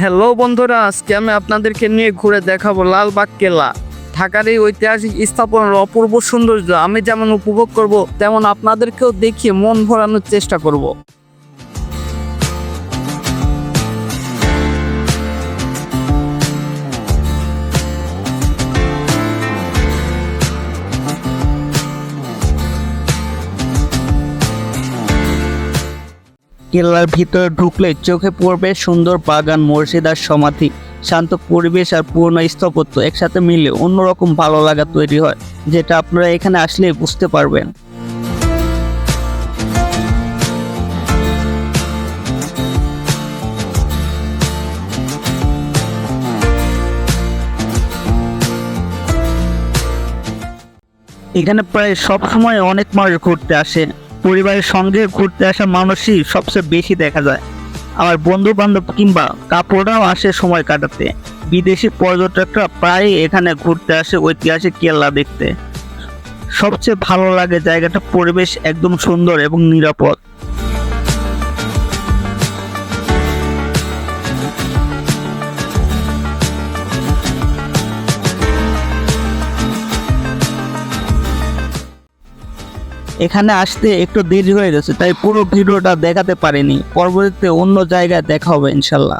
Hello বন্ধুরা, আজকে আমি আপনাদেরকে নিয়ে ঘুরে দেখাবো লালবাগ কেল্লা ঢাকার এই ঐতিহাসিক স্থাপনার অপূর্ব সৌন্দর্য, আমি যেমন উপভোগ করব, তেমন আপনাদেরকেও দেখিয়ে মন ভরানোর চেষ্টা করব। কেল্লার ভিতরে ঢুকলে চোখে পড়বে সুন্দর বাগান মসজিদ আর সমাধি, শান্ত পরিবেশ আর পুরনো স্থাপত্য একসাথে মিলে অন্যরকম ভালো লাগা তৈরি হয়, যেটা আপনারা এখানে আসলে বুঝতে পারবেন। এখানে প্রায় সব সময় অনেক মানুষ ঘুরতে আসে। পরিবারের সঙ্গে ঘুরতে আসা মানুষই সবচেয়ে বেশি দেখা যায়। আমার বন্ধু বান্ধব কিংবা কাপড়রাও আসে সময় কাটাতে। বিদেশি পর্যটকরা প্রায়ই এখানে ঘুরতে আসে ঐতিহাসিক কেল্লা দেখতে। সবচেয়ে ভালো লাগে জায়গাটা পরিবেশ একদম সুন্দর এবং নিরাপদ। এখানে আসতে একটু দেরি হয়ে গেছে, তাই পুরো ভিডিওটা দেখাতে পারিনি। পরবর্তীতে অন্য জায়গায় দেখা হবে, ইনশাল্লাহ।